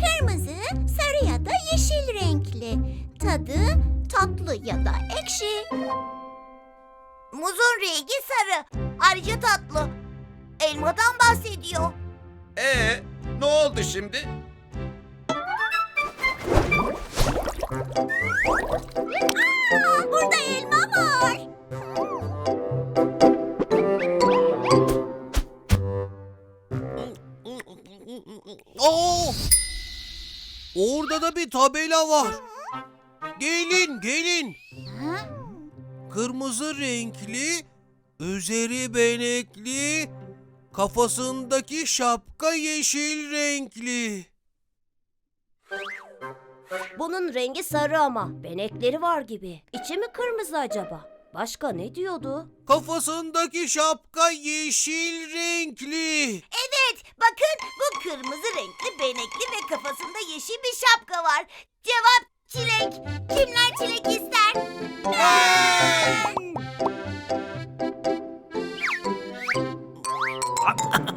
Kırmızı, sarı ya da yeşil renkli. Tadı tatlı ya da ekşi. Muzun rengi sarı. Ayrıca tatlı. Elmadan bahsediyor. Ee, ne oldu şimdi? Aa, Oo! Orada da bir tabela var. Gelin, gelin. Kırmızı renkli, üzeri benekli, kafasındaki şapka yeşil renkli. Bunun rengi sarı ama benekleri var gibi. İçi mi kırmızı acaba? Başka ne diyordu? Kafasındaki şapka yeşil renkli. Kırmızı renkli, benekli ve kafasında yeşil bir şapka var. Cevap çilek. Kimler çilek ister? Ben!